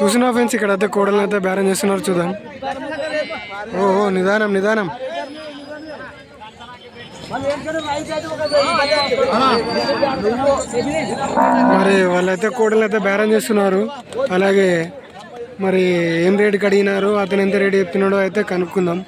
చూసిన ఫ్రెండ్స్ ఇక్కడ అయితే కోడలు అయితే బేరం చేస్తున్నారు చూద్దాం. ఓ ఓ, నిదానం నిదానం. మరి వాళ్ళైతే కోడలు అయితే బేరం చేస్తున్నారు. అలాగే మరి ఏం రేటుకి అడిగినారు అతను ఎంత రేటు చెప్తున్నాడో అయితే కనుక్కుందాం.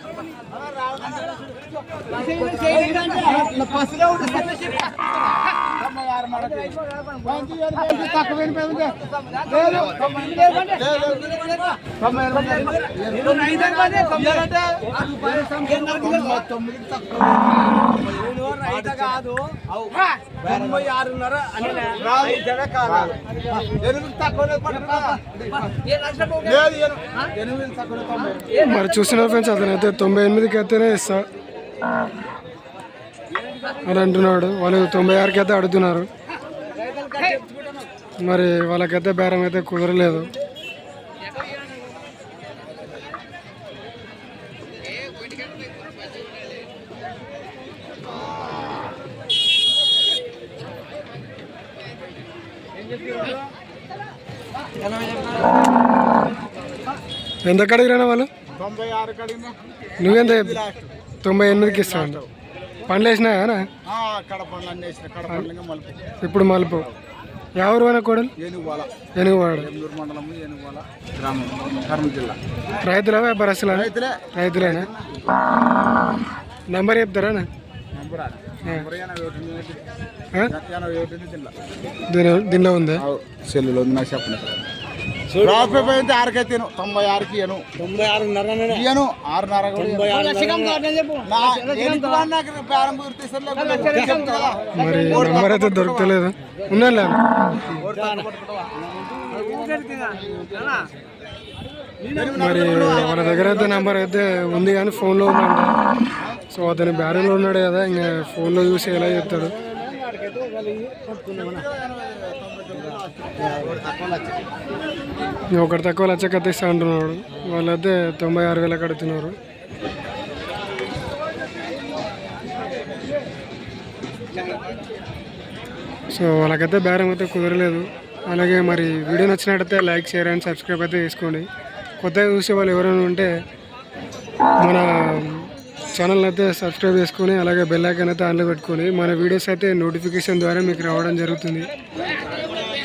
మరి చూస్తున్నారు ఫ్రెండ్స్ అతను అయితే తొంభై ఎనిమిదికి అయితేనే ఇస్తా. అని అంటున్నాడు. వాళ్ళు తొంభై ఆరుకి అయితే అడుగుతున్నారు మరి వాళ్ళకైతే బేరం అయితే కుదరలేదు. ఎంత అడిగిరా వాళ్ళు? నువ్వెంత తొంభై ఎనిమిదికి ఇస్తావు. పండ్లు వేసినాయా కడప అన్నీ వేసిన కడప మలుపు. ఇప్పుడు మలుపు. ఎవరు అయినా కోడలు? ఏనుగువాల. ఎనుగువాడు ఎన్నూరు మండలము ఏనుగువాల గ్రామం కర్నూలు జిల్లా. రైతులా వ్యాపారస్తులా? రైతులే. రైతులేనా? నంబర్ చెప్తారా దీనిలో. దీని దీనిలో ఉందా? సెల్లులో ఉంది నాకు చెప్పండి. రాత్రి పోయింది ఆరుకైతే. తొంభై ఆరుకి ఇయ్యను తొంభై ఆరున్నర ఇయ్యను ఆరున్నర. మరి నంబర్ అయితే దొరకలేదు ఉన్నా మరి వాళ్ళ దగ్గర అయితే నంబర్ అయితే ఉంది కానీ ఫోన్లో ఉందంట సో అతని బ్యారెల్లో ఉన్నాడు కదా ఇంకా ఫోన్లో చూసి ఎలా చెప్తాడు ఇంకా ఒకటి తక్కువ లచ్చ కత్తిస్తా అంటున్నాడు వాళ్ళైతే తొంభై ఆరు వేలకు అడుగుతున్నారు సో వాళ్ళకైతే బేరం అయితే కుదరలేదు. అలాగే మరి వీడియో నచ్చినట్టయితే లైక్ షేర్ అండ్ సబ్స్క్రైబ్ అయితే చేసుకోండి. కొత్తగా చూసే వాళ్ళు ఎవరైనా ఉంటే మన ఛానల్ అయితే సబ్స్క్రైబ్ చేసుకొని అలాగే బెల్ ఐకాన్ అయితే ఆన్లో పెట్టుకొని మన వీడియోస్ అయితే నోటిఫికేషన్ ద్వారా మీకు రావడం జరుగుతుంది.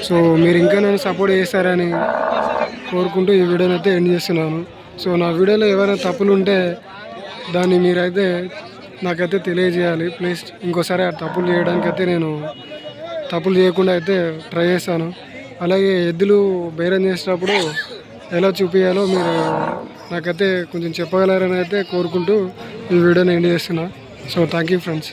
సో మీరు ఇంకా నన్ను సపోర్ట్ చేస్తారని కోరుకుంటూ ఈ వీడియోని అయితే ఎండ్ చేస్తున్నాను. సో నా వీడియోలో ఏమైనా తప్పులు ఉంటే దాన్ని మీరైతే నాకైతే తెలియజేయాలి. ప్లీజ్ ఇంకోసారి ఆ తప్పులు చేయడానికి అయితే నేను తప్పులు చేయకుండా అయితే ట్రై చేస్తాను. అలాగే ఎద్దులు బేరం చేసినప్పుడు ఎలా చూపించాలో మీరు నాకైతే కొంచెం చెప్పగలరని అయితే కోరుకుంటూ ఈ వీడియోని ఎండ్ చేస్తున్నా. So thank you friends